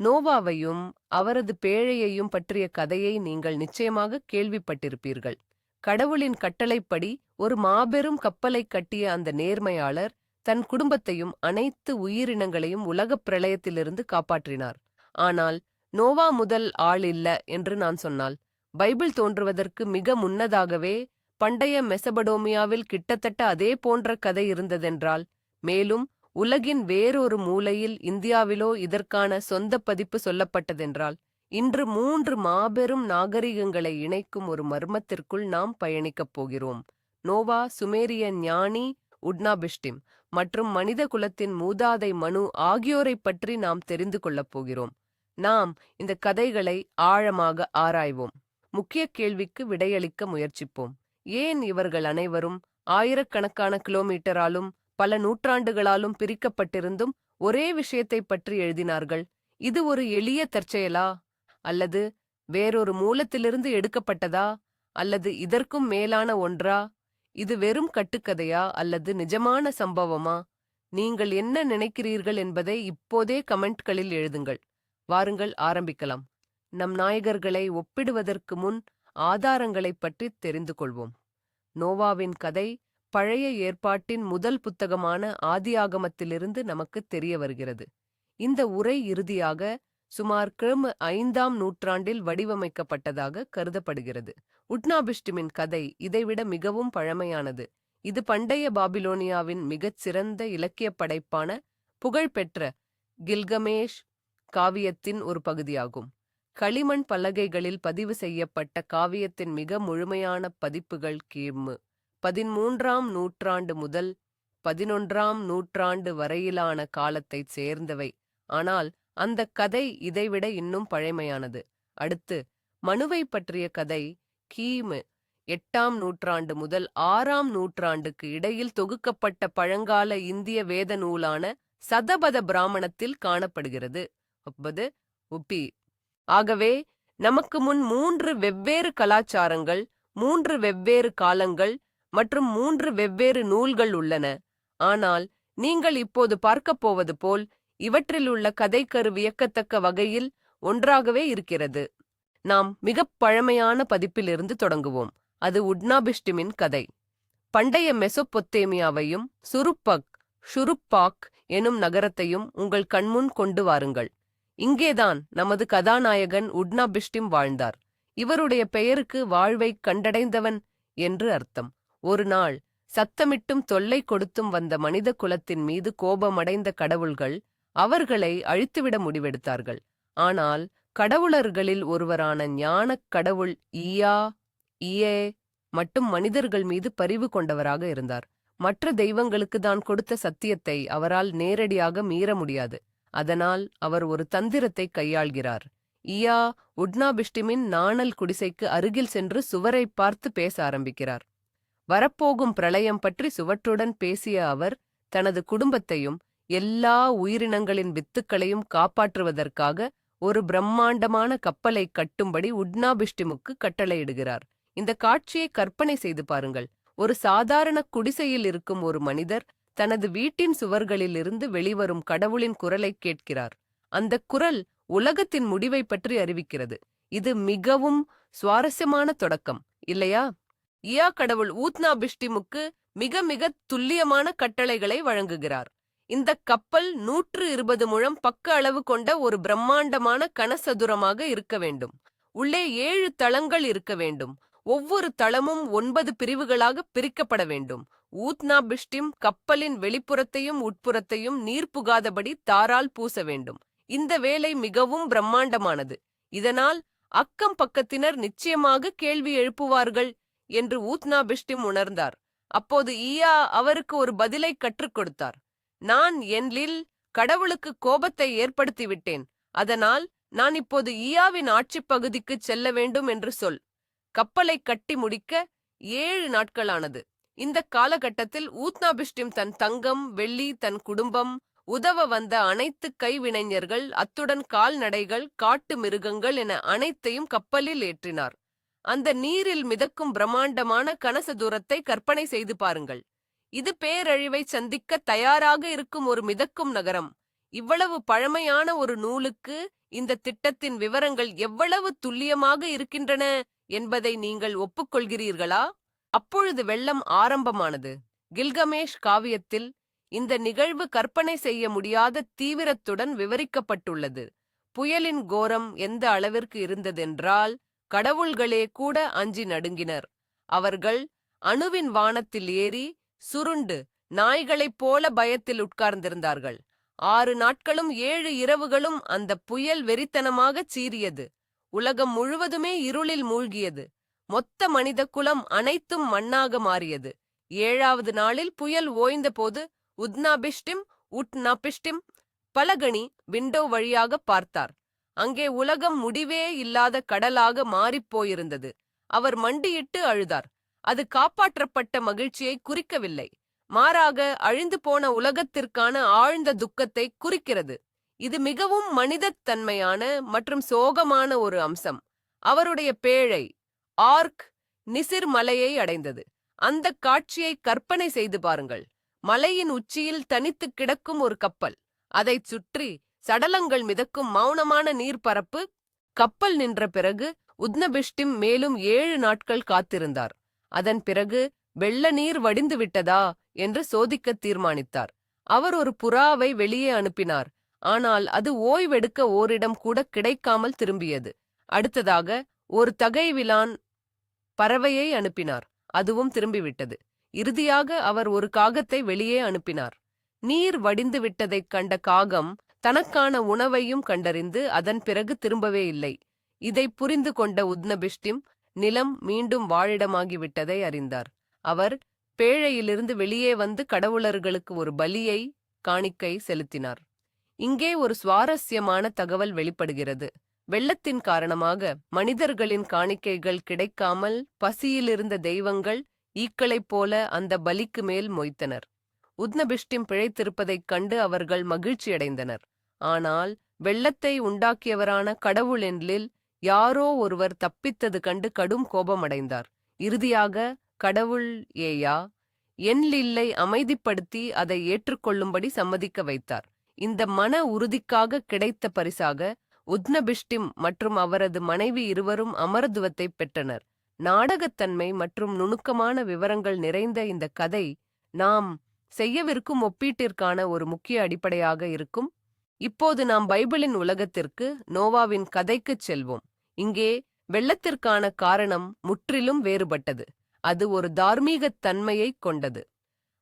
நோவாவையும் அவரது பேழையையும் பற்றிய கதையை நீங்கள் நிச்சயமாக கேள்விப்பட்டிருப்பீர்கள். கடவுளின் கட்டளைப்படி ஒரு மாபெரும் கப்பலைக் கட்டிய அந்த நேர்மையாளர் தன் குடும்பத்தையும் அனைத்து உயிரினங்களையும் உலகப் பிரளயத்திலிருந்து காப்பாற்றினார். ஆனால் நோவா முதல் ஆள் இல்ல என்று நான் சொன்னால் பைபிள் தோன்றுவதற்கு மிக முன்னதாகவே பண்டைய மெசபடோமியாவில் கிட்டத்தட்ட அதே போன்ற கதை இருந்ததென்றால் மேலும் உலகின் வேறொரு மூலையில் இந்தியாவிலோ இதற்கான சொந்த பதிப்பு சொல்லப்பட்டதென்றால் இன்று மூன்று மாபெரும் நாகரிகங்களை இணைக்கும் ஒரு மர்மத்திற்குள் நாம் பயணிக்கப் போகிறோம். நோவா சுமேரிய ஞானி உட்னாபிஷ்டிம் மற்றும் மனித குலத்தின் மூதாதை மனு ஆகியோரைப் பற்றி நாம் தெரிந்து கொள்ளப் போகிறோம். நாம் இந்த கதைகளை ஆழமாக ஆராய்வோம். முக்கிய கேள்விக்கு விடையளிக்க முயற்சிப்போம். ஏன் இவர்கள் அனைவரும் ஆயிரக்கணக்கான கிலோமீட்டராலும் பல நூற்றாண்டுகளாலும் பிரிக்கப்பட்டிருந்தும் ஒரே விஷயத்தைப் பற்றி எழுதினார்கள். இது ஒரு எளிய தற்செயலா? அல்லது வேறொரு மூலத்திலிருந்து எடுக்கப்பட்டதா? அல்லது இதற்கும் மேலான ஒன்றா? இது வெறும் கட்டுக்கதையா? அல்லது நிஜமான சம்பவமா? நீங்கள் என்ன நினைக்கிறீர்கள் என்பதை இப்போதே கமெண்ட்களில் எழுதுங்கள். வாருங்கள் ஆரம்பிக்கலாம். நம் நாயகர்களை ஒப்பிடுவதற்கு முன் ஆதாரங்களைப் பற்றி தெரிந்து கொள்வோம். நோவாவின் கதை பழைய ஏற்பாட்டின் முதல் புத்தகமான ஆதியாகமத்திலிருந்து நமக்கு தெரிய வருகிறது இந்த உரை இறுதியாக சுமார் கிழமு ஐந்தாம் நூற்றாண்டில் வடிவமைக்கப்பட்டதாக கருதப்படுகிறது. உட்னாபிஷ்டிமின் கதை இதைவிட மிகவும் பழமையானது. இது பண்டைய பாபிலோனியாவின் மிகச் சிறந்த இலக்கியப் படைப்பான புகழ்பெற்ற கில்கமேஷ் காவியத்தின் ஒரு பகுதியாகும். களிமண் பலகைகளில் பதிவு செய்யப்பட்ட காவியத்தின் மிக முழுமையான பதிப்புகள் கிமு பதிமூன்றாம் நூற்றாண்டு முதல் பதினொன்றாம் நூற்றாண்டு வரையிலான காலத்தைச் சேர்ந்தவை. ஆனால் அந்த கதை இதைவிட இன்னும் பழமையானது. அடுத்து மனுவை பற்றிய கதை கீமு. எட்டாம் நூற்றாண்டு முதல் ஆறாம் நூற்றாண்டுக்கு இடையில் தொகுக்கப்பட்ட பழங்கால இந்திய வேத நூலான சதபத பிராமணத்தில் காணப்படுகிறது. ஒப்பது உப்பி. ஆகவே நமக்கு முன் மூன்று வெவ்வேறு கலாச்சாரங்கள் மூன்று வெவ்வேறு காலங்கள் மற்றும் மூன்று வெவ்வேறு நூல்கள் உள்ளன. ஆனால் நீங்கள் இப்போது பார்க்கப் போவது போல் இவற்றில் உள்ள கதைக்கரு வியக்கத்தக்க வகையில் ஒன்றாகவே இருக்கிறது. நாம் மிகப் பழமையான பதிப்பிலிருந்து தொடங்குவோம். அது உட்னாபிஷ்டிமின் கதை. பண்டைய மெசொப்பொத்தேமியாவையும் சுருப்பக் ஷுருப்பாக் எனும் நகரத்தையும் உங்கள் கண்முன் கொண்டு வாருங்கள். இங்கேதான் நமது கதாநாயகன் உட்னாபிஷ்டிம் வாழ்ந்தார். இவருடைய பெயருக்கு வாழ்வைக் கண்டடைந்தவன் என்று அர்த்தம். ஒரு நாள் சத்தமிட்டும் தொல்லை கொடுத்தும் வந்த மனித குலத்தின் மீது கோபமடைந்த கடவுள்கள் அவர்களை அழித்துவிட முடிவெடுத்தார்கள். ஆனால் கடவுளர்களில் ஒருவரான ஞானக் கடவுள் ஈயா ஈயே மட்டும் மனிதர்கள் மீது பரிவு கொண்டவராக இருந்தார். மற்ற தெய்வங்களுக்கு தான் கொடுத்த சத்தியத்தை அவரால் நேரடியாக மீற முடியாது. அதனால் அவர் ஒரு தந்திரத்தை கையாள்கிறார். இயா உட்னாபிஷ்டிமின் நாணல் குடிசைக்கு அருகில் சென்று சுவரை பார்த்து பேச ஆரம்பிக்கிறார். வரப்போகும் பிரளயம் பற்றி சுவற்றுடன் பேசிய அவர் தனது குடும்பத்தையும் எல்லா உயிரினங்களின் வித்துக்களையும் காப்பாற்றுவதற்காக ஒரு பிரம்மாண்டமான கப்பலை கட்டும்படி உட்னாபிஷ்டிமுக்கு கட்டளையிடுகிறார். இந்த காட்சியை கற்பனை செய்து பாருங்கள். ஒரு சாதாரண குடிசையில் இருக்கும் ஒரு மனிதர் தனது வீட்டின் சுவர்களிலிருந்து வெளிவரும் கடவுளின் குரலைக் கேட்கிறார். அந்த குரல் உலகத்தின் முடிவை பற்றி அறிவிக்கிறது. இது மிகவும் சுவாரஸ்யமான தொடக்கம் இல்லையா? இயா கடவுள் ஊத்னா பிஷ்டிமுக்கு மிக மிக துல்லியமான கட்டளைகளை வழங்குகிறார். இந்த கப்பல் நூற்று இருபது முழம் பக்க அளவு கொண்ட ஒரு பிரம்மாண்டமான கனசதுரமாக இருக்க வேண்டும். உள்ளே ஏழு தளங்கள் இருக்க வேண்டும். ஒவ்வொரு தளமும் ஒன்பது பிரிவுகளாக பிரிக்கப்பட வேண்டும். ஊத்னா பிஷ்டிம் கப்பலின் வெளிப்புறத்தையும் உட்புறத்தையும் நீர் புகாதபடி தாரால் பூச வேண்டும். இந்த வேலை மிகவும் பிரம்மாண்டமானது. இதனால் அக்கம் பக்கத்தினர் நிச்சயமாக கேள்வி எழுப்புவார்கள். என்று ஊத்னா பிஷ்டிம் உணர்ந்தார். அப்போது ஈயா அவருக்கு ஒரு பதிலை கற்றுக் கொடுத்தார். நான் என்லில் கடவுளுக்கு கோபத்தை ஏற்படுத்திவிட்டேன். அதனால் நான் இப்போது ஈயாவின் ஆட்சிப் பகுதிக்கு செல்ல வேண்டும் என்று சொல். கப்பலை கட்டி முடிக்க ஏழு நாட்களானது. இந்த காலகட்டத்தில் ஊத்னாபிஷ்டிம் தன் தங்கம் வெள்ளி தன் குடும்பம் உதவ வந்த அனைத்து கைவினைஞர்கள் அத்துடன் கால்நடைகள் காட்டு மிருகங்கள் என அனைத்தையும் கப்பலில் ஏற்றினார். அந்த நீரில் மிதக்கும் பிரம்மாண்டமான கனச தூரத்தை கற்பனை செய்து பாருங்கள். இது பேரழிவை சந்திக்க தயாராக இருக்கும் ஒரு மிதக்கும் நகரம். இவ்வளவு பழமையான ஒரு நூலுக்கு இந்த திட்டத்தின் விவரங்கள் எவ்வளவு துல்லியமாக இருக்கின்றன என்பதை நீங்கள் ஒப்புக்கொள்கிறீர்களா? அப்பொழுது வெள்ளம் ஆரம்பமானது. கில்கமேஷ் காவியத்தில் இந்த நிகழ்வு கற்பனை செய்ய முடியாத தீவிரத்துடன் விவரிக்கப்பட்டுள்ளது. புயலின் கோரம் எந்த அளவிற்கு இருந்ததென்றால் கடவுள்களே கூட அஞ்சி நடுங்கினர். அவர்கள் அணுவின் வானத்தில் ஏறி சுருண்டு நாய்களைப் போல பயத்தில் உட்கார்ந்திருந்தார்கள். ஆறு நாட்களும் ஏழு இரவுகளும் அந்த புயல் வெறித்தனமாகச் சீறியது. உலகம் முழுவதுமே இருளில் மூழ்கியது. மொத்த மனித குலம் அனைத்தும் மண்ணாக மாறியது. ஏழாவது நாளில் புயல் ஓய்ந்தபோது உத்னாபிஷ்டிம் உட்னாபிஷ்டிம் பலகணி விண்டோ வழியாக பார்த்தார். அங்கே உலகம் முடிவே இல்லாத கடலாக மாறிப்போயிருந்தது அவர் மண்டியிட்டு அழுதார். அது காப்பாற்றப்பட்ட மகிழ்ச்சியை குறிக்கவில்லை. மாறாக அழிந்து போன உலகத்திற்கான ஆழ்ந்த துக்கத்தை குறிக்கிறது. இது மிகவும் மனிதத்தன்மையான மற்றும் சோகமான ஒரு அம்சம். அவருடைய பேழை ஆர்க் நிசிர் மலையை அடைந்தது. அந்த காட்சியை கற்பனை செய்து பாருங்கள். மலையின் உச்சியில் தனித்து கிடக்கும் ஒரு கப்பல். அதைச் சுற்றி சடலங்கள் மிதக்கும் மௌனமான நீர்ப்பரப்பு கப்பல் நின்ற பிறகு உத்னபிஷ்டிம் மேலும் ஏழு நாட்கள் காத்திருந்தார். அதன் பிறகு வெள்ள நீர் வடிந்து விட்டதா என்று சோதிக்க தீர்மானித்தார். அவர் ஒரு புறாவை வெளியே அனுப்பினார். ஆனால் அது ஓய்வெடுக்க ஓரிடம் கூட கிடைக்காமல் திரும்பியது. அடுத்ததாக ஒரு தகைவிலான் பறவையை அனுப்பினார். அதுவும் திரும்பிவிட்டது. இறுதியாக அவர் ஒரு காகத்தை வெளியே அனுப்பினார். நீர் வடிந்து விட்டதைக் கண்ட காகம் தனக்கான உணவையும் கண்டறிந்து அதன் பிறகு திரும்பவே இல்லை. இதை புரிந்து கொண்ட உத்னபிஷ்டிம் நிலம் மீண்டும் வாழிடமாகிவிட்டதை அறிந்தார். அவர் பேழையிலிருந்து வெளியே வந்து கடவுளர்களுக்கு ஒரு பலியை காணிக்கை செலுத்தினார். இங்கே ஒரு சுவாரஸ்யமான தகவல் வெளிப்படுகிறது. வெள்ளத்தின் காரணமாக மனிதர்களின் காணிக்கைகள் கிடைக்காமல் பசியிலிருந்த தெய்வங்கள் ஈக்களைப் போல அந்த பலிக்கு மேல் மொய்த்தனர். உத்னபிஷ்டிம் பிழைத்திருப்பதைக் கண்டு அவர்கள் மகிழ்ச்சியடைந்தனர். ஆனால் வெள்ளத்தை உண்டாக்கியவரான கடவுளென்லில் யாரோ ஒருவர் தப்பித்தது கண்டு கடும் கோபமடைந்தார். இறுதியாக கடவுள் ஏயா? என்லில்லை அமைதிப்படுத்தி அதை ஏற்றுக்கொள்ளும்படி சம்மதிக்க வைத்தார். இந்த மன உறுதிக்காக கிடைத்த பரிசாக உத்னபிஷ்டிம் மற்றும் அவரது மனைவி இருவரும் அமரத்துவத்தை பெற்றனர். நாடகத்தன்மை மற்றும் நுணுக்கமான விவரங்கள் நிறைந்த இந்த கதை நாம் செய்யவிருக்கும் ஒப்பீட்டிற்கான ஒரு முக்கிய அடிப்படையாக இருக்கும் இப்போது நாம் பைபிளின் உலகத்திற்கு நோவாவின் கதைக்குச் செல்வோம். இங்கே வெள்ளத்திற்கான காரணம் முற்றிலும் வேறுபட்டது. அது ஒரு தார்மீகத் தன்மையைக் கொண்டது.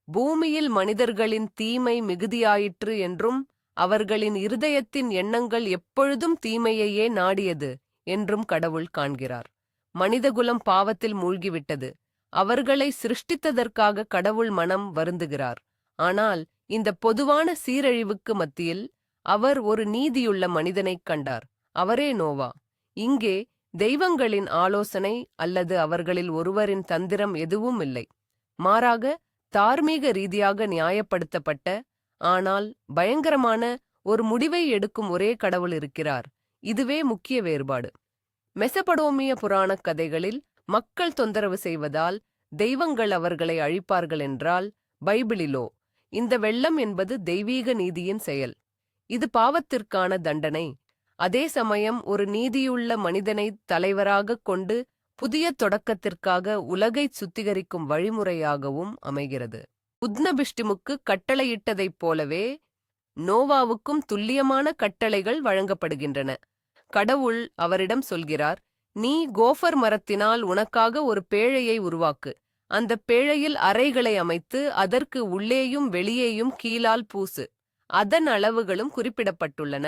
பூமியில் மனிதர்களின் தீமை மிகுதியாயிற்று என்றும் அவர்களின் இருதயத்தின் எண்ணங்கள் எப்பொழுதும் தீமையையே நாடியது என்றும் கடவுள் காண்கிறார். மனிதகுலம் பாவத்தில் மூழ்கிவிட்டது. அவர்களை சிருஷ்டித்ததற்காக கடவுள் மனம் வருந்துகிறார். ஆனால் இந்த பொதுவான சீரழிவுக்கு மத்தியில் அவர் ஒரு நீதியுள்ள மனிதனைக் கண்டார். அவரே நோவா. இங்கே தெய்வங்களின் ஆலோசனை அல்லது அவர்களில் ஒருவரின் தந்திரம் எதுவும் இல்லை. மாறாக தார்மீக ரீதியாக நியாயப்படுத்தப்பட்ட ஆனால் பயங்கரமான ஒரு முடிவை எடுக்கும் ஒரே கடவுள் இருக்கிறார். இதுவே முக்கிய வேறுபாடு. மெசபடோமிய புராணக் கதைகளில் மக்கள் தொந்தரவு செய்வதால் தெய்வங்கள் அவர்களை அழிப்பார்கள் என்றால் பைபிளிலோ. இந்த வெள்ளம் என்பது தெய்வீக நீதியின் செயல். இது பாவத்திற்கான தண்டனை. அதே சமயம் ஒரு நீதியுள்ள மனிதனை தலைவராகக் கொண்டு புதிய தொடக்கத்திற்காக உலகைச் சுத்திகரிக்கும் வழிமுறையாகவும் அமைகிறது. உத்னபிஷ்டிமுக்கு கட்டளையிட்டதைப் போலவே நோவாவுக்கும் துல்லியமான கட்டளைகள் வழங்கப்படுகின்றன. கடவுள் அவரிடம் சொல்கிறார் நீ கோஃபர் மரத்தினால் உனக்காக ஒரு பேழையை உருவாக்கு. அந்த பேழையில் அறைகளை அமைத்து அதற்கு உள்ளேயும் வெளியேயும் கீழால் பூசு. அதன் அளவுகளும் குறிப்பிடப்பட்டுள்ளன.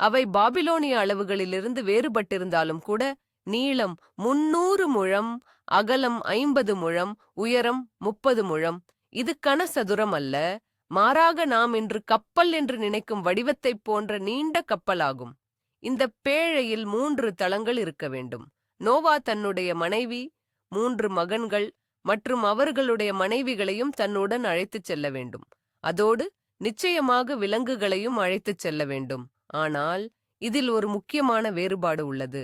அவை பாபிலோனிய அளவுகளிலிருந்து வேறுபட்டிருந்தாலும் கூட நீளம் முன்னூறு முழம் அகலம் ஐம்பது முழம் உயரம் முப்பது முழம். இது கனசதுரம் அல்ல. மாறாக நாம் இன்று கப்பல் என்று நினைக்கும் வடிவத்தைப் போன்ற நீண்ட கப்பலாகும். இந்த பேழையில் மூன்று தளங்கள் இருக்க வேண்டும். நோவா தன்னுடைய மனைவி மூன்று மகன்கள் மற்றும் அவர்களுடைய மனைவிகளையும் தன்னுடன் அழைத்துச் செல்ல வேண்டும். அதோடு நிச்சயமாக விலங்குகளையும் அழைத்துச் செல்ல வேண்டும். ஆனால் இதில் ஒரு முக்கியமான வேறுபாடு உள்ளது.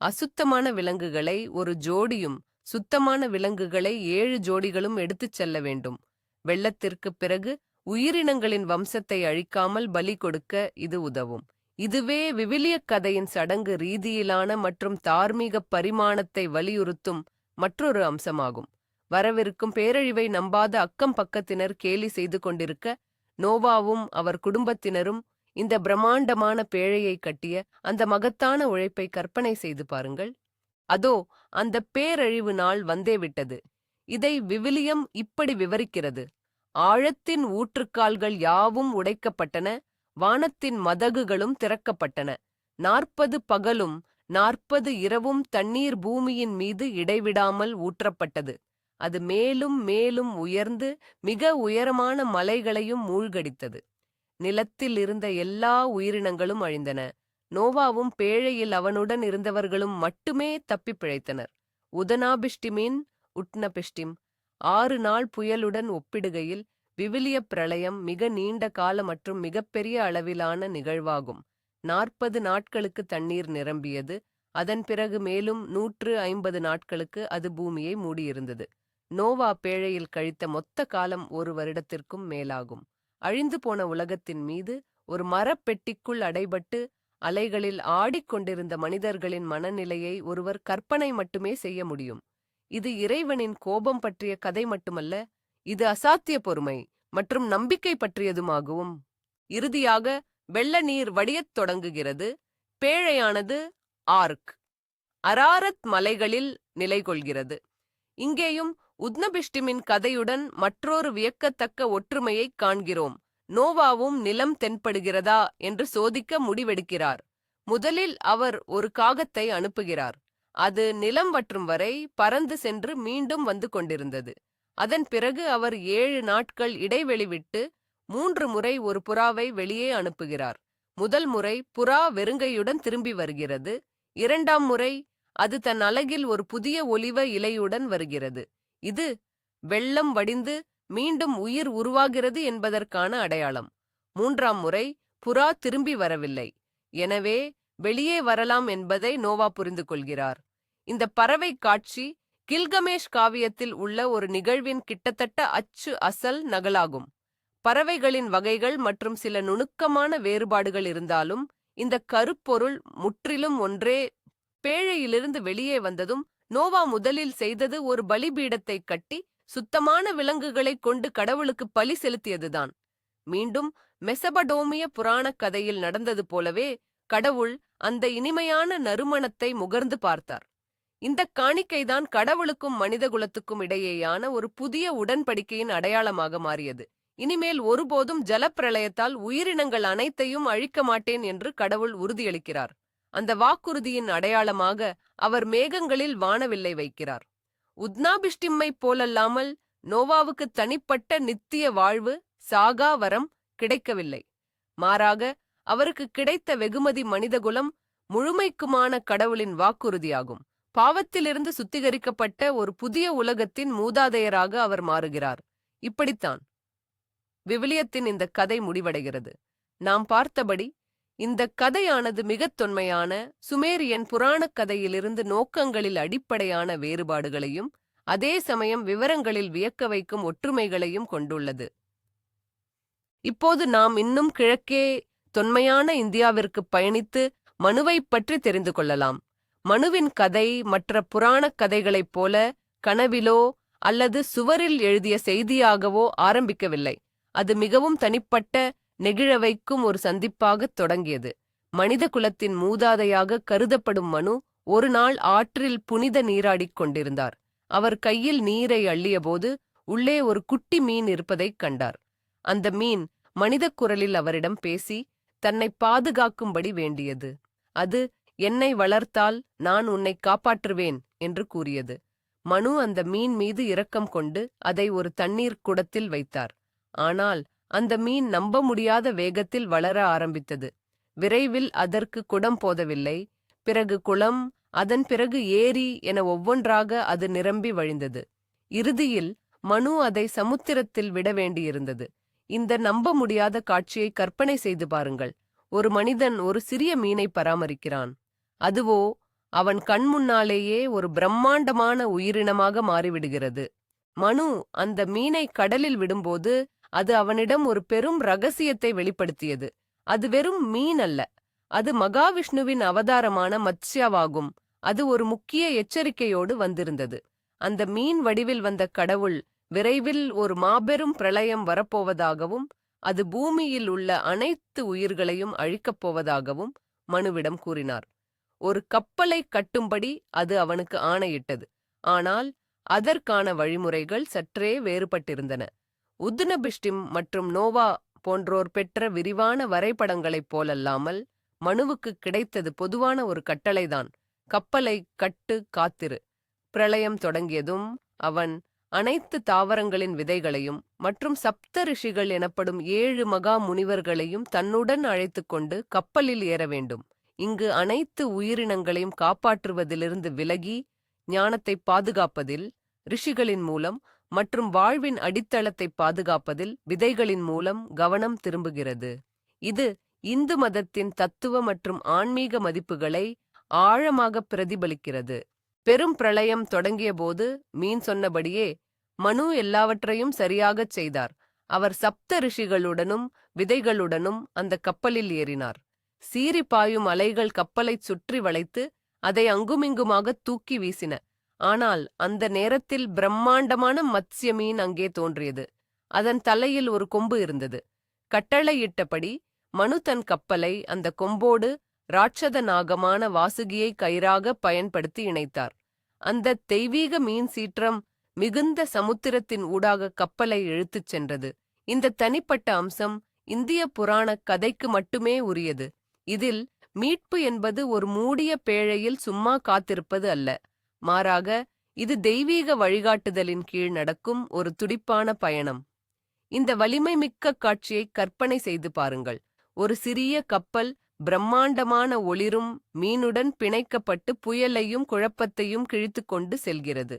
அசுத்தமான விலங்குகளை ஒரு ஜோடியும் சுத்தமான விலங்குகளை ஏழு ஜோடிகளும் எடுத்துச் செல்ல வேண்டும். வெள்ளத்திற்குப் பிறகு உயிரினங்களின் வம்சத்தை அழிக்காமல் பலி கொடுக்க இது உதவும். இதுவே விவிலியக் கதையின் சடங்கு ரீதியிலான மற்றும் தார்மீக பரிமாணத்தை வலியுறுத்தும் மற்றொரு அம்சமாகும். வரவிருக்கும் பேரழிவை நம்பாத அக்கம் பக்கத்தினர் கேலி செய்து கொண்டிருக்க நோவாவும் அவர் குடும்பத்தினரும் இந்த பிரம்மாண்டமான பேழையை கட்டிய அந்த மகத்தான உழைப்பை கற்பனை செய்து பாருங்கள். அதோ அந்த பேரழிவு நாள் வந்தே விட்டது. இதை விவிலியம் இப்படி விவரிக்கிறது. ஆழத்தின் ஊற்றுக்கால்கள் யாவும் உடைக்கப்பட்டன வானத்தின் மதகுகளும் திறக்கப்பட்டன. நாற்பது பகலும் நாற்பது இரவும் தண்ணீர் பூமியின் மீது இடைவிடாமல் ஊற்றப்பட்டது. அது மேலும் மேலும் உயர்ந்து மிக உயரமான மலைகளையும் மூழ்கடித்தது. நிலத்தில் இருந்த எல்லா உயிரினங்களும் அழிந்தன. நோவாவும் பேழையில் அவனுடன் இருந்தவர்களும் மட்டுமே தப்பிப் பிழைத்தனர். உதனாபிஷ்டிமின் உட்னபிஷ்டிம் ஆறு நாள் புயலுடன் ஒப்பிடுகையில் விவிலிய பிரளயம் மிக நீண்ட கால மற்றும் மிகப்பெரிய அளவிலான நிகழ்வாகும். நாற்பது நாட்களுக்கு தண்ணீர் நிரம்பியது. அதன் பிறகு மேலும் நூற்று ஐம்பது நாட்களுக்கு அது பூமியை மூடியிருந்தது. நோவா பேழையில் கழித்த மொத்த காலம் ஒரு வருடத்திற்கும் மேலாகும். அழிந்து போன உலகத்தின் மீது ஒரு மரப்பெட்டிக்குள் அடைபட்டு அலைகளில் ஆடிக்கொண்டிருந்த மனிதர்களின் மனநிலையை ஒருவர் கற்பனை மட்டுமே செய்ய முடியும். இது இறைவனின் கோபம் பற்றிய கதை மட்டுமல்ல இது அசாத்திய பொறுமை மற்றும் நம்பிக்கை பற்றியதுமாகவும். இறுதியாக வெள்ள நீர் வடியத் தொடங்குகிறது. பேழையானது ஆர்க். அராரத் மலைகளில் நிலை கொள்கிறது இங்கேயும் உத்னபிஷ்டிமின் கதையுடன் மற்றொரு வியக்கத்தக்க ஒற்றுமையைக் காண்கிறோம். நோவாவும் நிலம் தென்படுகிறதா என்று சோதிக்க முடிவெடுக்கிறார். முதலில் அவர் ஒரு காகத்தை அனுப்புகிறார். அது நிலம் வற்றும் வரை பறந்து சென்று மீண்டும் வந்து கொண்டிருந்தது. அதன் பிறகு அவர் ஏழு நாட்கள் இடைவெளி விட்டு மூன்று முறை ஒரு புறாவை வெளியே அனுப்புகிறார். முதல் முறை புறா வெறுங்கையுடன் திரும்பி வருகிறது. இரண்டாம் முறை அது தன் அலகில் ஒரு புதிய ஒலிவ இலையுடன் வருகிறது. இது வெள்ளம் வடிந்து மீண்டும் உயிர் உருவாகிறது என்பதற்கான அடையாளம். மூன்றாம் முறை புறா திரும்பி வரவில்லை. எனவே வெளியே வரலாம் என்பதை நோவா புரிந்து கொள்கிறார் இந்த பறவை காட்சி கில்கமேஷ் காவியத்தில் உள்ள ஒரு நிகழ்வின் கிட்டத்தட்ட அச்சு அசல் நகலாகும். பறவைகளின் வகைகள் மற்றும் சில நுணுக்கமான வேறுபாடுகள் இருந்தாலும் இந்த கருப்பொருள் முற்றிலும் ஒன்றே பேழையிலிருந்து வெளியே வந்ததும் நோவா முதலில் செய்தது ஒரு பலிபீடத்தை கட்டி சுத்தமான விலங்குகளைக் கொண்டு கடவுளுக்கு பலி செலுத்தியதுதான். மீண்டும் மெசபடோமிய புராணக் கதையில் நடந்தது போலவே கடவுள் அந்த இனிமையான நறுமணத்தை முகர்ந்து பார்த்தார். இந்த காணிக்கைதான் கடவுளுக்கும் மனிதகுலத்துக்கும் இடையேயான ஒரு புதிய உடன்படிக்கையின் அடையாளமாக மாறியது. இனிமேல் ஒருபோதும் ஜலப்பிரளயத்தால் உயிரினங்கள் அனைத்தையும் அழிக்க மாட்டேன் என்று கடவுள் உறுதியளிக்கிறார். அந்த வாக்குறுதியின் அடையாளமாக அவர் மேகங்களில் வானவில்லை வைக்கிறார். உத்னாபிஷ்டிம்மை போலல்லாமல் நோவாவுக்கு தனிப்பட்ட நித்திய வாழ்வு சாகா வரம் கிடைக்கவில்லை. மாறாக அவருக்கு கிடைத்த வெகுமதி மனிதகுலம் முழுமைக்குமான கடவுளின் வாக்குறுதியாகும். பாவத்திலிருந்து சுத்திகரிக்கப்பட்ட ஒரு புதிய உலகத்தின் மூதாதையராக அவர் மாறுகிறார். இப்படித்தான் விவிலியத்தின் இந்த கதை முடிவடைகிறது. நாம் பார்த்தபடி இந்த கதையானது மிகத் தொன்மையான சுமேரியன் புராணக் கதையிலிருந்து நோக்கங்களில் அடிப்படையான வேறுபாடுகளையும் அதே சமயம் விவரங்களில் வியக்க வைக்கும் ஒற்றுமைகளையும் கொண்டுள்ளது. இப்போது நாம் இன்னும் கிழக்கே தொன்மையான இந்தியாவிற்கு பயணித்து மனுவைப் பற்றி தெரிந்து கொள்ளலாம். மனுவின் கதை மற்ற புராணக் கதைகளைப் போல கனவிலோ அல்லது சுவரில் எழுதிய செய்தியாகவோ ஆரம்பிக்கவில்லை. அது மிகவும் தனிப்பட்ட நெகிழ வைக்கும் ஒரு சந்திப்பாகத் தொடங்கியது. மனித குலத்தின் மூதாதையாக கருதப்படும் மனு ஒரு நாள் ஆற்றில் புனித நீராடிக் கொண்டிருந்தார். அவர் கையில் நீரை அள்ளியபோது உள்ளே ஒரு குட்டி மீன் இருப்பதைக் கண்டார். அந்த மீன் மனித குரலில் அவரிடம் பேசி தன்னை பாதுகாக்கும்படி வேண்டியது. அது என்னை வளர்த்தால் நான் உன்னை காப்பாற்றுவேன் என்று கூறியது. மனு அந்த மீன் மீது இரக்கம் கொண்டு அதை ஒரு தண்ணீர் குடத்தில் வைத்தார். ஆனால் அந்த மீன் நம்ப முடியாத வேகத்தில் வளர ஆரம்பித்தது. விரைவில் அதற்கு குடம் போதவில்லை. பிறகு குளம் அதன் பிறகு ஏரி என ஒவ்வொன்றாக அது நிரம்பி வழிந்தது. இறுதியில் மனு அதை சமுத்திரத்தில் விட வேண்டியிருந்தது. இந்த நம்ப முடியாத காட்சியை கற்பனை செய்து பாருங்கள். ஒரு மனிதன் ஒரு சிறிய மீனை பராமரிக்கிறான். அதுவோ அவன் கண் முன்னாலேயே ஒரு பிரம்மாண்டமான உயிரினமாக மாறிவிடுகிறது. மனு அந்த மீனை கடலில் விடும்போது அது அவனிடம் ஒரு பெரும் ரகசியத்தை வெளிப்படுத்தியது. அது வெறும் மீன் அல்ல. அது மகாவிஷ்ணுவின் அவதாரமான மத்ஸ்யாவாகும். அது ஒரு முக்கிய எச்சரிக்கையோடு வந்திருந்தது. அந்த மீன் வடிவில் வந்த கடவுள் விரைவில் ஒரு மாபெரும் பிரளயம் வரப்போவதாகவும் அது பூமியில் உள்ள அனைத்து உயிர்களையும் அழிக்கப் போவதாகவும் மனுவிடம் கூறினார். ஒரு கப்பலை கட்டும்படி அது அவனுக்கு ஆணையிட்டது. ஆனால் அதற்கான வழிமுறைகள் சற்றே வேறுபட்டிருந்தன. உத்னபிஷ்டிம் மற்றும் நோவா போன்றோர் பெற்ற விரிவான வரைபடங்களைப் போலல்லாமல் மனுவுக்கு கிடைத்தது பொதுவான ஒரு கட்டளைதான். கப்பலை கட்டு காத்திரு. பிரளயம் தொடங்கியதும் அவன் அனைத்து தாவரங்களின் விதைகளையும் மற்றும் சப்த ரிஷிகள் எனப்படும் ஏழு மகா முனிவர்களையும் தன்னுடன் அழைத்துக் கொண்டு கப்பலில் ஏற வேண்டும். இங்கு அனைத்து உயிரினங்களையும் காப்பாற்றுவதிலிருந்து விலகி ஞானத்தை பாதுகாப்பதில் ரிஷிகளின் மூலம் மற்றும் வாழ்வின் அடித்தளத்தை பாதுகாப்பதில் விதைகளின் மூலம் கவனம் திரும்புகிறது. இது இந்து மதத்தின் தத்துவ மற்றும் ஆன்மீக மதிப்புகளை ஆழமாக பிரதிபலிக்கிறது. பெரும் பிரளயம் தொடங்கியபோது மீன் சொன்னபடியே மனு எல்லாவற்றையும் சரியாகச் செய்தார். அவர் சப்த ரிஷிகளுடனும் விதைகளுடனும் அந்த கப்பலில் ஏறினார். சீறி பாயும் அலைகள் கப்பலைச் சுற்றி வளைத்து அதை அங்குமிங்குமாக தூக்கி வீசின. ஆனால் அந்த நேரத்தில் பிரம்மாண்டமான மத்ஸ்ய மீன் அங்கே தோன்றியது. அதன் தலையில் ஒரு கொம்பு இருந்தது. கட்டளையிட்டபடி மனு தன் கப்பலை அந்த கொம்போடு ராட்சத நாகமான வாசுகியை கயிறாக பயன்படுத்தி இணைத்தார். அந்த தெய்வீக மீன் சீற்றம் மிகுந்த சமுத்திரத்தின் ஊடாக கப்பலை இழுத்துச் சென்றது. இந்த தனிப்பட்ட அம்சம் இந்திய புராணக் கதைக்கு மட்டுமே உரியது. இதில் மீட்பு என்பது ஒரு மூடிய பேழையில் சும்மா காத்திருப்பது அல்ல. மாறாக இது தெய்வீக வழிகாட்டுதலின் கீழ் நடக்கும் ஒரு துடிப்பான பயணம். இந்த வலிமை மிக்க காட்சியை கற்பனை செய்து பாருங்கள். ஒரு சிறிய கப்பல் பிரம்மாண்டமான ஒளிரும் மீனுடன் பிணைக்கப்பட்டு புயலையும் குழப்பத்தையும் கிழித்துக்கொண்டு செல்கிறது.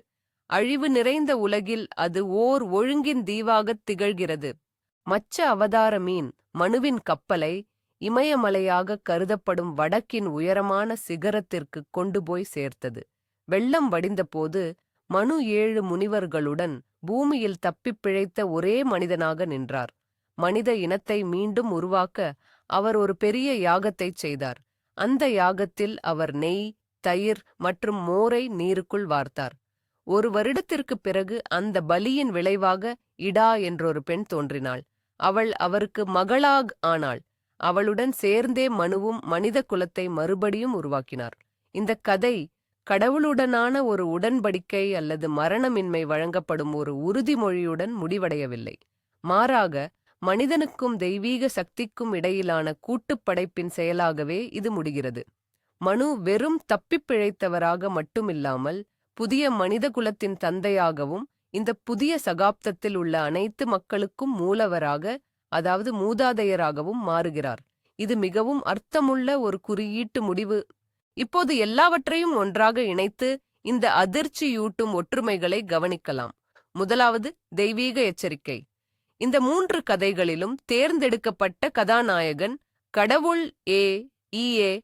அழிவு நிறைந்த உலகில் அது ஓர் ஒழுங்கின் தீவாகத் திகழ்கிறது. மச்ச அவதார மீன் மனுவின் கப்பலை இமயமலையாக கருதப்படும் வடக்கின் உயரமான சிகரத்திற்கு கொண்டு போய் சேர்த்தது. வெள்ளம் வடிந்தபோது மனு ஏழு முனிவர்களுடன் பூமியில் தப்பிப் பிழைத்த ஒரே மனிதனாக நின்றார். மனித இனத்தை மீண்டும் உருவாக்க அவர் ஒரு பெரிய யாகத்தைச் செய்தார். அந்த யாகத்தில் அவர் நெய் தயிர் மற்றும் மோரை நீருக்குள் வார்த்தார். ஒரு வருடத்திற்குப் பிறகு அந்த பலியின் விளைவாக இடா என்றொரு பெண் தோன்றினாள். அவள் அவருக்கு மகளாக் ஆனாள். அவளுடன் சேர்ந்தே மனுவும் மனித குலத்தை மறுபடியும் உருவாக்கினார். இந்த கதை கடவுளுடனான ஒரு உடன்படிக்கை அல்லது மரணமின்மை வழங்கப்படும் ஒரு உறுதிமொழியுடன் முடிவடையவில்லை. மாறாக மனிதனுக்கும் தெய்வீக சக்திக்கும் இடையிலான கூட்டுப் படைப்பின் செயலாகவே இது முடிகிறது. மனு வெறும் தப்பிப் பிழைத்தவராக மட்டுமில்லாமல் புதிய மனித குலத்தின் தந்தையாகவும் இந்த புதிய சகாப்தத்தில் உள்ள அனைத்து மக்களுக்கும் மூலவராக அதாவது மூதாதையராகவும் மாறுகிறார். இது மிகவும் அர்த்தமுள்ள ஒரு குறியீட்டு முடிவு இப்போது எல்லாவற்றையும் ஒன்றாக இணைத்து இந்த அதிர்ச்சியூட்டும் ஒற்றுமைகளை கவனிக்கலாம். முதலாவது தெய்வீக எச்சரிக்கை. இந்த மூன்று கதைகளிலும் தேர்ந்தெடுக்கப்பட்ட கதாநாயகன் கடவுள் ஏ ஈயே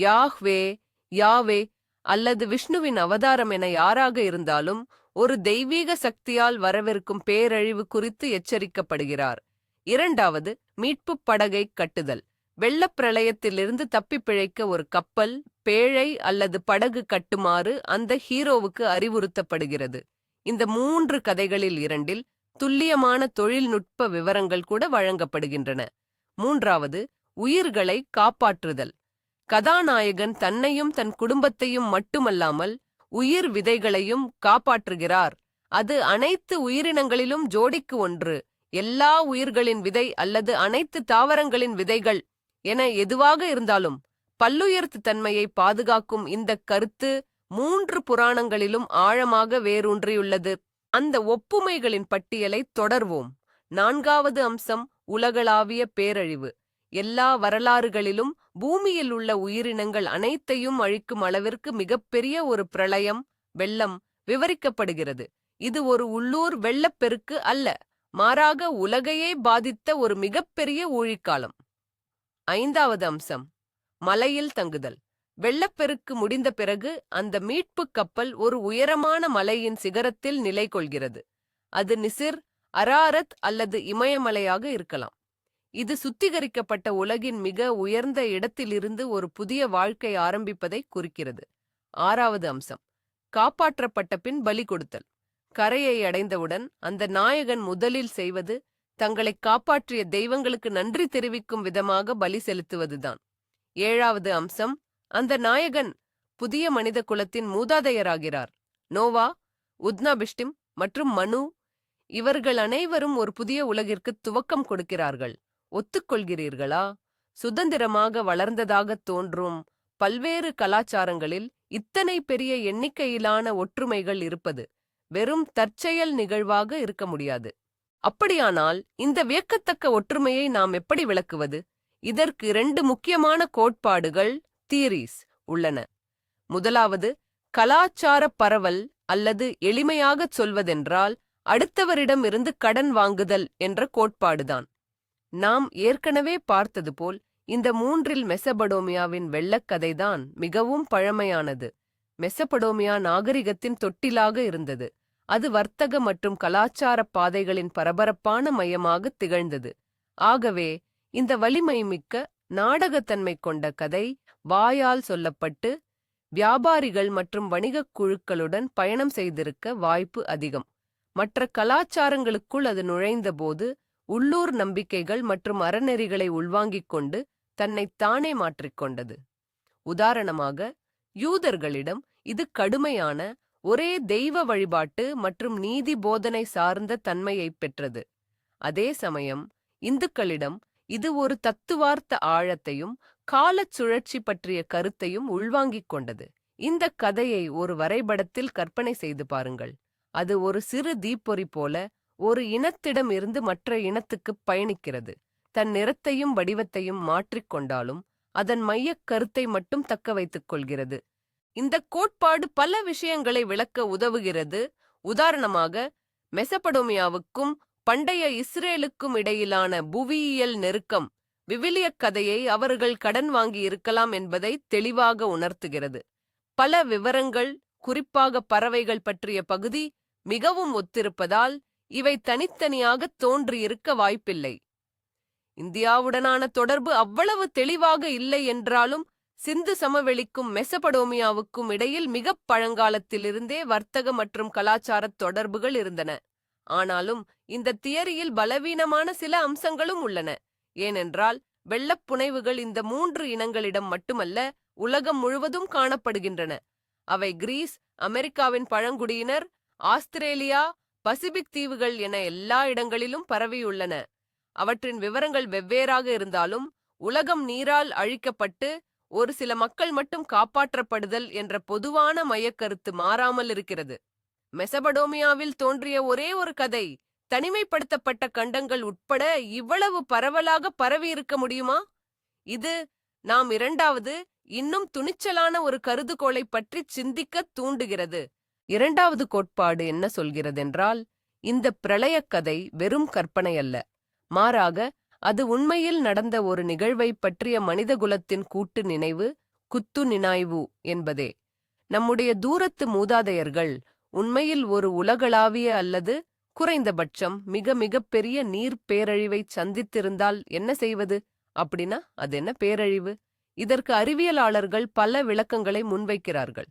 யாஹ்வே யாவே அல்லது விஷ்ணுவின் அவதாரம் என யாராக இருந்தாலும் ஒரு தெய்வீக சக்தியால் வரவிருக்கும் பேரழிவு குறித்து எச்சரிக்கப்படுகிறார். இரண்டாவது மீட்புப் படகை கட்டுதல். வெள்ளப்பிரளயத்திலிருந்து தப்பிப்பிழைக்க ஒரு கப்பல் பேழை அல்லது படகு கட்டுமாறு அந்த ஹீரோவுக்கு அறிவுறுத்தப்படுகிறது. இந்த மூன்று கதைகளில் இரண்டில் துல்லியமான தொழில்நுட்ப விவரங்கள் கூட வழங்கப்படுகின்றன. மூன்றாவது உயிர்களை காப்பாற்றுதல். கதாநாயகன் தன்னையும் தன் குடும்பத்தையும் மட்டுமல்லாமல் உயிர் விதைகளையும் காப்பாற்றுகிறார். அது அனைத்து உயிரினங்களிலும் ஜோடிக்கு ஒன்று. எல்லா உயிர்களின் விதை அல்லது அனைத்து தாவரங்களின் விதைகள் என எதுவாக இருந்தாலும் பல்லுயர்த்து தன்மையை பாதுகாக்கும் இந்த கருத்து மூன்று புராணங்களிலும் ஆழமாக வேரூன்றியுள்ளது. அந்த ஒப்புமைகளின் பட்டியலை தொடர்வோம். நான்காவது அம்சம் உலகளாவிய பேரழிவு. எல்லா வரலாறுகளிலும் பூமியில் உள்ள உயிரினங்கள் அனைத்தையும் அழிக்கும் அளவிற்கு மிகப்பெரிய ஒரு பிரளயம் வெள்ளம் விவரிக்கப்படுகிறது. இது ஒரு உள்ளூர் வெள்ளப்பெருக்கு அல்ல மாறாக உலகையே பாதித்த ஒரு மிகப்பெரிய ஊழிக்காலம். ஐந்தாவது அம்சம் மலையில் தங்குதல். வெள்ளப்பெருக்கு முடிந்த பிறகு அந்த மீட்புக் கப்பல் ஒரு உயரமான மலையின் சிகரத்தில் நிலை கொள்கிறது. அது நிசிர் அராரத் அல்லது இமயமலையாக இருக்கலாம். இது சுத்திகரிக்கப்பட்ட உலகின் மிக உயர்ந்த இடத்திலிருந்து ஒரு புதிய வாழ்க்கை ஆரம்பிப்பதை குறிக்கிறது. ஆறாவது அம்சம் காப்பாற்றப்பட்ட பின் பலி கொடுத்தல். கரையை அடைந்தவுடன் அந்த நாயகன் முதலில் செய்வது தங்களை காப்பாற்றிய தெய்வங்களுக்கு நன்றி தெரிவிக்கும் விதமாக பலி செலுத்துவதுதான். ஏழாவது அம்சம் அந்த நாயகன் புதிய மனித குலத்தின் மூதாதையராகிறார். நோவா உத்னாபிஷ்டிம் மற்றும் மனு இவர்கள் அனைவரும் ஒரு புதிய உலகிற்கு துவக்கம் கொடுக்கிறார்கள். ஒத்துக்கொள்கிறீர்களா? சுதந்திரமாக வளர்ந்ததாகத் தோன்றும் பல்வேறு கலாச்சாரங்களில் இத்தனை பெரிய எண்ணிக்கையிலான ஒற்றுமைகள் இருப்பது வெறும் தற்செயல் நிகழ்வாக இருக்க முடியாது. அப்படியானால் இந்த வியக்கத்தக்க ஒற்றுமையை நாம் எப்படி விளக்குவது? இதற்கு இரண்டு முக்கியமான கோட்பாடுகள் தியரிஸ் உள்ளன. முதலாவது கலாச்சார பரவல் அல்லது எளிமையாகச் சொல்வதென்றால் அடுத்தவரிடம் இருந்து கடன் வாங்குதல் என்ற கோட்பாடுதான். நாம் ஏற்கனவே பார்த்தது போல் இந்த மூன்றில் மெசபடோமியாவின் வெள்ளக்கதைதான் மிகவும் பழமையானது. மெசபடோமியா நாகரிகத்தின் தொட்டிலாக இருந்தது. அது வர்த்தக மற்றும் கலாச்சார பாதைகளின் பரபரப்பான மையமாக திகழ்ந்தது. ஆகவே இந்த வலிமை மிக்க நாடகத்தன்மை கொண்ட கதை வாயால் சொல்லப்பட்டு வியாபாரிகள் மற்றும் வணிகக் குழுக்களுடன் பயணம் செய்திருக்க வாய்ப்பு அதிகம். மற்ற கலாச்சாரங்களுக்குள் அது நுழைந்தபோது உள்ளூர் நம்பிக்கைகள் மற்றும் அறநெறிகளை உள்வாங்கிக் கொண்டு தன்னைத் தானே மாற்றிக்கொண்டது உதாரணமாக யூதர்களிடம் இது கடுமையான ஒரே தெய்வ வழிபாட்டு மற்றும் நீதி போதனை சார்ந்த தன்மையைப் பெற்றது. அதே சமயம் இந்துக்களிடம் இது ஒரு தத்துவார்த்த ஆழத்தையும் காலச் சுழற்சி பற்றிய கருத்தையும் உள்வாங்கிக் கொண்டது. இந்த கதையை ஒரு வரைபடத்தில் கற்பனை செய்து பாருங்கள். அது ஒரு சிறு தீப்பொறி போல ஒரு இனத்திடம் இருந்து மற்ற இனத்துக்குப் பயணிக்கிறது. தன் நிறத்தையும் வடிவத்தையும் மாற்றிக்கொண்டாலும் அதன் மையக் கருத்தை மட்டும் தக்க வைத்துக் கொள்கிறது. இந்த கோட்பாடு பல விஷயங்களை விளக்க உதவுகிறது. உதாரணமாக மெசபடோமியாவுக்கும் பண்டைய இஸ்ரேலுக்கும் இடையிலான புவியியல் நெருக்கம் விவிலியக் கதையை அவர்கள் கடன் வாங்கி இருக்கலாம் என்பதை தெளிவாக உணர்த்துகிறது. பல விவரங்கள் குறிப்பாக பறவைகள் பற்றிய பகுதி மிகவும் ஒத்திருப்பதால் இவை தனித்தனியாக தோன்றியிருக்க வாய்ப்பில்லை. இந்தியாவுடனான தொடர்பு அவ்வளவு தெளிவாக இல்லை என்றாலும் சிந்து சமவெளிக்கும் மெசபடோமியாவுக்கும் இடையில் மிகப் பழங்காலத்திலிருந்தே வர்த்தக மற்றும் கலாச்சாரத் தொடர்புகள் இருந்தன. ஆனாலும் இந்த தியரியில் பலவீனமான சில அம்சங்களும் உள்ளன. ஏனென்றால் வெள்ளப் புனைவுகள் இந்த மூன்று இனங்களிடம் மட்டுமல்ல உலகம் முழுவதும் காணப்படுகின்றன. அவை கிரீஸ் அமெரிக்காவின் பழங்குடியினர் ஆஸ்திரேலியா பசிபிக் தீவுகள் என எல்லா இடங்களிலும் பரவியுள்ளன. அவற்றின் விவரங்கள் வெவ்வேறாக இருந்தாலும் உலகம் நீரால் அழிக்கப்பட்டு ஒரு சில மக்கள் மட்டும் காப்பாற்றப்படுதல் என்ற பொதுவான மையக்கருத்து மாறாமல் இருக்கிறது. மெசபடோமியாவில் தோன்றிய ஒரே ஒரு கதை தனிமைப்படுத்தப்பட்ட கண்டங்கள் உட்பட இவ்வளவு பரவலாக பரவி இருக்க முடியுமா? இது நாம் இரண்டாவது இன்னும் துணிச்சலான ஒரு கருதுகோளை பற்றி சிந்திக்க தூண்டுகிறது. இரண்டாவது கோட்பாடு என்ன சொல்கிறதென்றால் இந்த பிரளயக் கதை வெறும் கற்பனை அல்ல. மாறாக அது உண்மையில் நடந்த ஒரு நிகழ்வைப் பற்றிய மனிதகுலத்தின் கூட்டு நினைவு குத்து நினைவு என்பதே. நம்முடைய தூரத்து மூதாதையர்கள் உண்மையில் ஒரு உலகளாவிய அல்லது குறைந்தபட்சம் மிக மிக பெரிய நீர் பேரழிவைச் சந்தித்திருந்தால் என்ன செய்வது? அப்படின்னா அது என்ன பேரழிவு? இதற்கு அறிவியலாளர்கள் பல விளக்கங்களை முன்வைக்கிறார்கள்.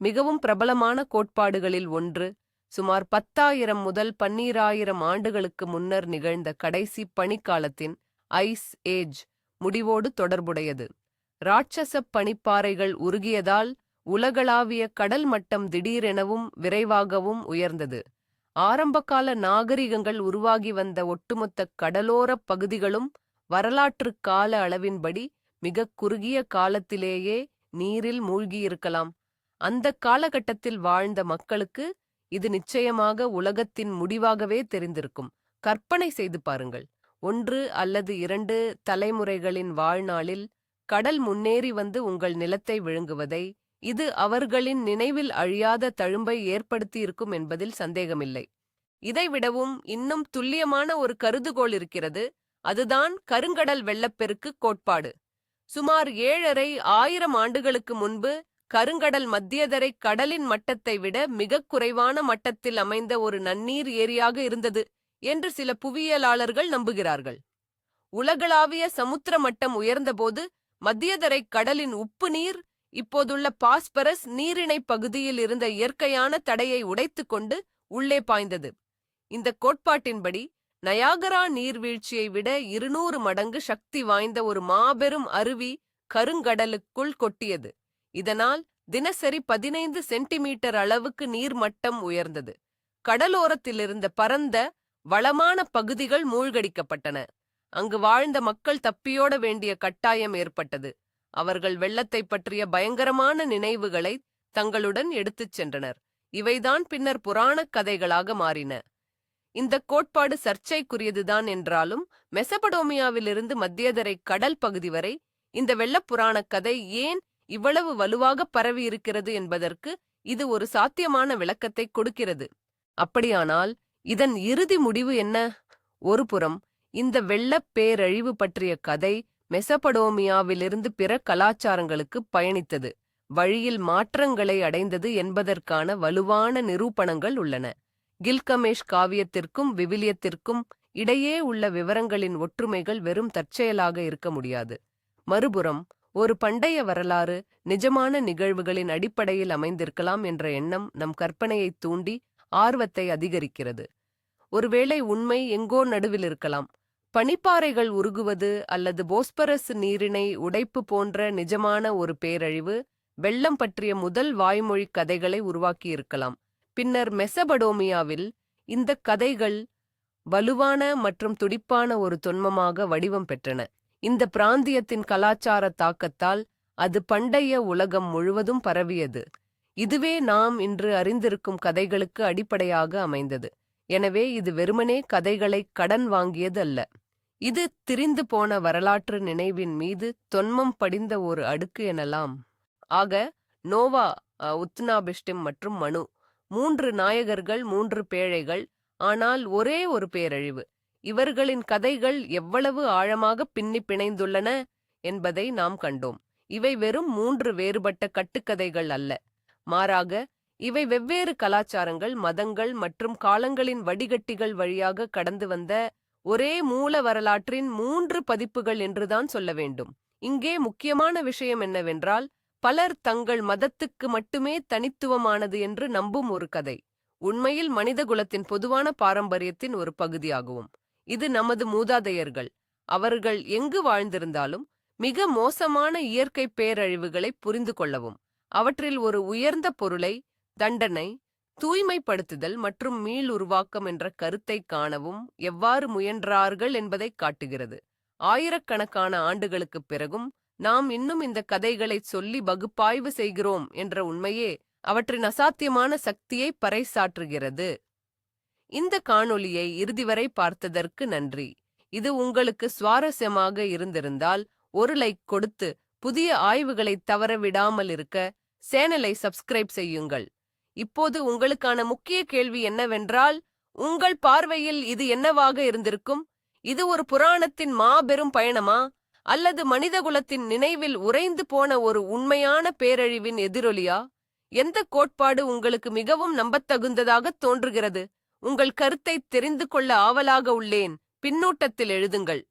மிகவும் பிரபலமான கோட்பாடுகளில் ஒன்று சுமார் பத்தாயிரம் முதல் பன்னீராயிரம் ஆண்டுகளுக்கு முன்னர் நிகழ்ந்த கடைசி பனிக்காலத்தின் ஐஸ் ஏஜ் முடிவோடு தொடர்புடையது. ராட்சசப் பனிப்பாறைகள் உருகியதால் உலகளாவிய கடல் மட்டம் திடீரெனவும் விரைவாகவும் உயர்ந்தது. ஆரம்பகால நாகரிகங்கள் உருவாகி வந்த ஒட்டுமொத்த கடலோரப் பகுதிகளும் வரலாற்று கால அளவின்படி மிகக் குறுகிய காலத்திலேயே நீரில் மூழ்கியிருக்கலாம். அந்த காலகட்டத்தில் வாழ்ந்த மக்களுக்கு இது நிச்சயமாக உலகத்தின் முடிவாகவே தெரிந்திருக்கும். கற்பனை செய்து பாருங்கள். ஒன்று அல்லது இரண்டு தலைமுறைகளின் வாழ்நாளில் கடல் முன்னேறி வந்து உங்கள் நிலத்தை விழுங்குவதை இது அவர்களின் நினைவில் அழியாத தழும்பை ஏற்படுத்தியிருக்கும் என்பதில் சந்தேகமில்லை. இதைவிடவும் இன்னும் துல்லியமான ஒரு கருதுகோள் இருக்கிறது. அதுதான் கருங்கடல் வெள்ளப்பெருக்கு கோட்பாடு. சுமார் ஏழரை ஆயிரம் ஆண்டுகளுக்கு முன்பு கருங்கடல் மத்தியதரை கடலின் மட்டத்தை விட மிகக் குறைவான மட்டத்தில் அமைந்த ஒரு நன்னீர் ஏரியாக இருந்தது என்று சில புவியியலாளர்கள் நம்புகிறார்கள். உலகளாவிய சமுத்திர மட்டம் உயர்ந்தபோது மத்தியதரை கடலின் உப்பு நீர் இப்போதுள்ள பாஸ்பரஸ் நீரிணை பகுதியில் இருந்த இயற்கையான தடையை உடைத்துக்கொண்டு உள்ளே பாய்ந்தது. இந்த கோட்பாட்டின்படி நயாகரா நீர்வீழ்ச்சியை விட இருநூறு மடங்கு சக்தி வாய்ந்த ஒரு மாபெரும் அருவி கருங்கடலுக்குள் கொட்டியது. இதனால் தினசரி பதினைந்து சென்டிமீட்டர் அளவுக்கு நீர்மட்டம் உயர்ந்தது. கடலோரத்திலிருந்த பரந்த வளமான பகுதிகள் மூழ்கடிக்கப்பட்டன. அங்கு வாழ்ந்த மக்கள் தப்பியோட வேண்டிய கட்டாயம் ஏற்பட்டது. அவர்கள் வெள்ளத்தை பற்றிய பயங்கரமான நினைவுகளை தங்களுடன் எடுத்துச் சென்றனர். இவைதான் பின்னர் புராணக் கதைகளாக மாறின. இந்த கோட்பாடு சர்ச்சைக்குரியதுதான் என்றாலும் மெசபடோமியாவிலிருந்து மத்தியதரை கடல் பகுதி வரை இந்த வெள்ளப் புராணக் கதை ஏன் இவ்வளவு வலுவாக பரவியிருக்கிறது என்பதற்கு இது ஒரு சாத்தியமான விளக்கத்தை கொடுக்கிறது. அப்படியானால் இதன் இறுதி முடிவு என்ன? ஒருபுறம் இந்த வெள்ளப் பேரழிவு பற்றிய கதை மெசபடோமியாவிலிருந்து பிற கலாச்சாரங்களுக்கு பயணித்தது. வழியில் மாற்றங்களை அடைந்தது என்பதற்கான வலுவான நிரூபணங்கள் உள்ளன. கில்கமேஷ் காவியத்திற்கும் விவிலியத்திற்கும் இடையே உள்ள விவரங்களின் ஒற்றுமைகள் வெறும் தற்செயலாக இருக்க முடியாது. மறுபுறம் ஒரு பண்டைய வரலாறு நிஜமான நிகழ்வுகளின் அடிப்படையில் அமைந்திருக்கலாம் என்ற எண்ணம் நம் கற்பனையைத் தூண்டி ஆர்வத்தை அதிகரிக்கிறது. ஒருவேளை உண்மை எங்கோ நடுவில் இருக்கலாம். பனிப்பாறைகள் உருகுவது அல்லது போஸ்பரஸ் நீரிணை உடைப்பு போன்ற நிஜமான ஒரு பேரழிவு வெள்ளம் பற்றிய முதல் வாய்மொழி கதைகளை உருவாக்கியிருக்கலாம் பின்னர் மெசபடோமியாவில் இந்த கதைகள் வலுவான மற்றும் துடிப்பான ஒரு தொன்மமாக வடிவம் பெற்றன. இந்த பிராந்தியத்தின் கலாச்சார தாக்கத்தால் அது பண்டைய உலகம் முழுவதும் பரவியது. இதுவே நாம் இன்று அறிந்திருக்கும் கதைகளுக்கு அடிப்படையாக அமைந்தது. எனவே இது வெறுமனே கதைகளை கடன் வாங்கியது அல்ல இது திரிந்து போன வரலாற்று நினைவின் மீது தொன்மம் படிந்த ஒரு அடுக்கு எனலாம். ஆக நோவா உத்னாபிஷ்டிம் மற்றும் மனு மூன்று நாயகர்கள் மூன்று பேழைகள் ஆனால் ஒரே ஒரு பேரழிவு. இவர்களின் கதைகள் எவ்வளவு ஆழமாக பின்னி பிணைந்துள்ளன என்பதை நாம் கண்டோம். இவை வெறும் மூன்று வேறுபட்ட கட்டுக்கதைகள் அல்ல. மாறாக இவை வெவ்வேறு கலாச்சாரங்கள் மதங்கள் மற்றும் காலங்களின் வடிகட்டிகள் வழியாக கடந்து வந்த ஒரே மூல வரலாற்றின் மூன்று பதிப்புகள் என்றுதான் சொல்ல வேண்டும். இங்கே முக்கியமான விஷயம் என்னவென்றால் பலர் தங்கள் மதத்துக்கு மட்டுமே தனித்துவமானது என்று நம்பும் ஒரு கதை. உண்மையில் மனிதகுலத்தின் பொதுவான பாரம்பரியத்தின் ஒரு பகுதியாகவும். இது நமது மூதாதையர்கள். அவர்கள் எங்கு வாழ்ந்திருந்தாலும் மிக மோசமான இயற்கை பேரழிவுகளை புரிந்து கொள்ளவும் அவற்றில் ஒரு உயர்ந்த பொருளை தண்டனை தூய்மைப்படுத்துதல் மற்றும் மீள் உருவாக்கம் என்ற கருத்தை காணவும் எவ்வாறு முயன்றார்கள் என்பதைக் காட்டுகிறது. ஆயிரக்கணக்கான ஆண்டுகளுக்குப் பிறகும் நாம் இன்னும் இந்த கதைகளைச் சொல்லி பகுப்பாய்வு செய்கிறோம் என்ற உண்மையே அவற்றின் அசாத்தியமான சக்தியை பறைசாற்றுகிறது. இந்த காணொளியை இறுதிவரை பார்த்ததற்கு நன்றி. இது உங்களுக்கு சுவாரஸ்யமாக இருந்திருந்தால் ஒரு லைக் கொடுத்து புதிய ஆய்வுகளை தவற விடாமல் இருக்க சேனலை சப்ஸ்கிரைப் செய்யுங்கள். இப்போது உங்களுக்கான முக்கிய கேள்வி என்னவென்றால் உங்கள் பார்வையில் இது என்னவாக இருந்திருக்கும்? இது ஒரு புராணத்தின் மாபெரும் பயணமா? அல்லது மனிதகுலத்தின் நினைவில் உறைந்து போன ஒரு உண்மையான பேரழிவின் எதிரொலியா? எந்த கோட்பாடு உங்களுக்கு மிகவும் நம்பத்தகுந்ததாக தோன்றுகிறது? உங்கள் கருத்தை தெரிந்து கொள்ள ஆவலாக உள்ளேன். பின்னூட்டத்தில் எழுதுங்கள்.